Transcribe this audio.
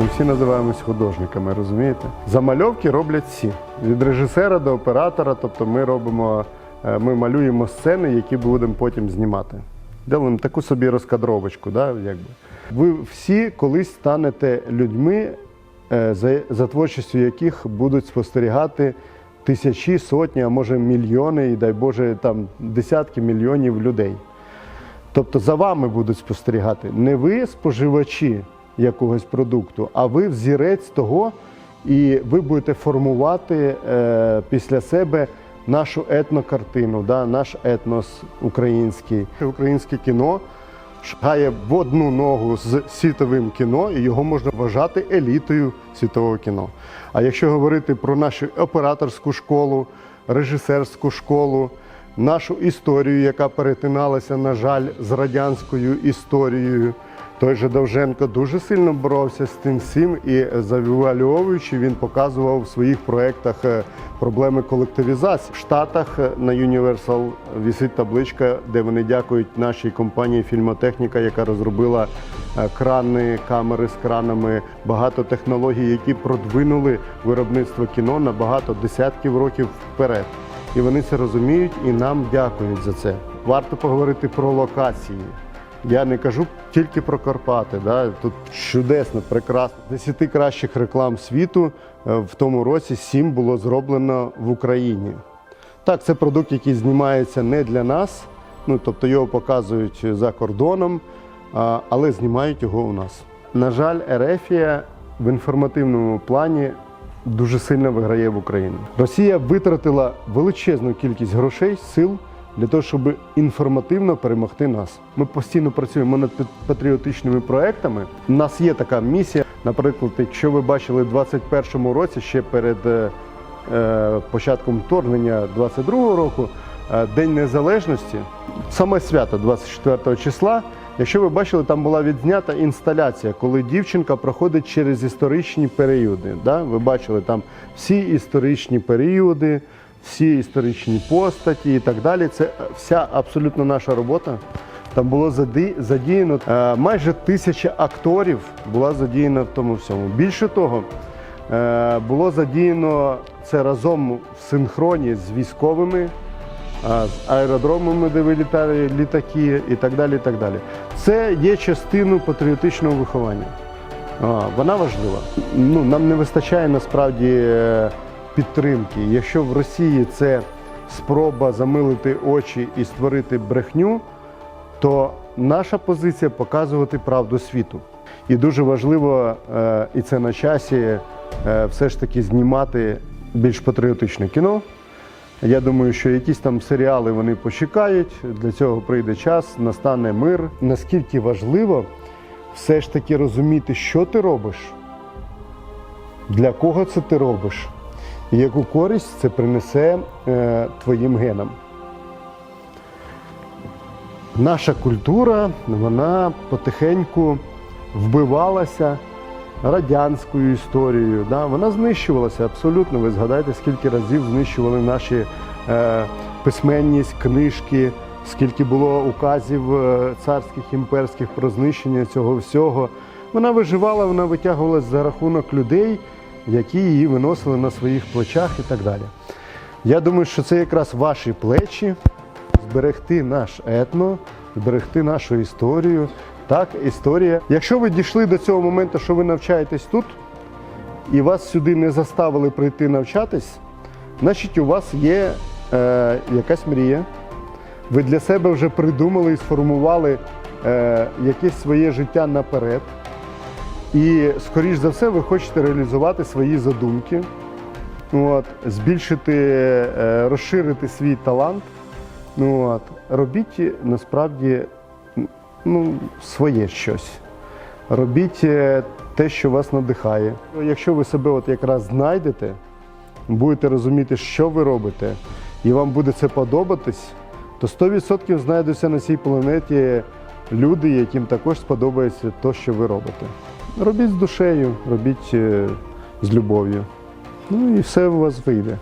Ми всі називаємось художниками, розумієте? Замальовки роблять всі. Від режисера до оператора, тобто ми робимо, е, ми малюємо сцени, які будемо потім знімати. Делаємо таку собі розкадровочку, да, якби. Ви всі колись станете людьми, е, за, за творчістю яких будуть спостерігати тисячі, сотні, а може мільйони, і дай Боже, там десятки мільйонів людей. Тобто за вами будуть спостерігати не ви споживачі якогось продукту, а ви взірець того, і ви будете формувати е, після себе нашу етнокартину, да, наш етнос український. Українське кіно шагає в одну ногу з світовим кіно, і його можна вважати елітою світового кіно. А якщо говорити про нашу операторську школу, режисерську школу, нашу історію, яка перетиналася, на жаль, з радянською історією. Той же Довженко дуже сильно боровся з тим всім і завуальовуючи, він показував в своїх проєктах е, проблеми колективізації. В Штатах е, на Universal висить табличка, де вони дякують нашій компанії Фільмотехніка, яка розробила е, крани, камери з кранами, багато технологій, які продвинули виробництво кіно на багато десятків років вперед. І вони це розуміють і нам дякують за це. Варто поговорити про локації. Я не кажу тільки про Карпати. Да? Тут чудесно, прекрасно. Десяти кращих реклам світу е, в тому році сім було зроблено в Україні. Так, це продукт, який знімається не для нас, ну тобто його показують за кордоном, але знімають його у нас. На жаль, Ерефія в інформативному плані дуже сильно виграє в Україні. Росія витратила величезну кількість грошей, сил для того, щоб інформативно перемогти нас. Ми постійно працюємо над патріотичними проектами. У нас є така місія. Наприклад, якщо ви бачили в 2021 році, ще перед е, е, початком вторгнення 22 року, е, День Незалежності, саме свято 24 числа. Якщо ви бачили, там була відзнята інсталяція, коли дівчинка проходить через історичні періоди. Да? Ви бачили там всі історичні періоди, всі історичні постаті і так далі. Це вся абсолютно наша робота. Там було задіяно е, майже тисяча акторів була задіяна в тому всьому. Більше того, е, було задіяно це разом в синхроні з військовими, з аеродромами, де вилітали літаки і так далі. і так далі. Це є частиною патріотичного виховання. Вона важлива. Ну, нам не вистачає насправді е, підтримки. Якщо в Росії це спроба замилити очі і створити брехню, то наша позиція показувати правду світу. І дуже важливо, е, і це на часі, е, все ж таки знімати більш патріотичне кіно. Я думаю, що якісь там серіали вони почекають. Для цього прийде час, настане мир. Наскільки важливо все ж таки розуміти, що ти робиш, для кого це ти робиш, і яку користь це принесе е, твоїм генам. Наша культура вона потихеньку вбивалася радянською історією. Да? Вона знищувалася абсолютно. Ви згадайте, скільки разів знищували наші е, письменність, книжки, скільки було указів е, царських імперських про знищення цього всього. Вона виживала, вона витягувалася за рахунок людей, які її виносили на своїх плечах і так далі. Я думаю, що це якраз ваші плечі зберегти наш етно, зберегти нашу історію. Так, історія. Якщо ви дійшли до цього моменту, що ви навчаєтесь тут, і вас сюди не заставили прийти навчатись, значить у вас є е, якась мрія. Ви для себе вже придумали і сформували е, якесь своє життя наперед. І, скоріш за все, ви хочете реалізувати свої задумки, от, збільшити, е, розширити свій талант. Ну, от, робіть насправді ну, своє щось. Робіть е, те, що вас надихає. Якщо ви себе от якраз знайдете, будете розуміти, що ви робите, і вам буде це подобатись, то 100% знайдуться на цій планеті люди, яким також сподобається те, що ви робите. Робіть з душею, робіть е, з любов'ю. Ну і все у вас вийде.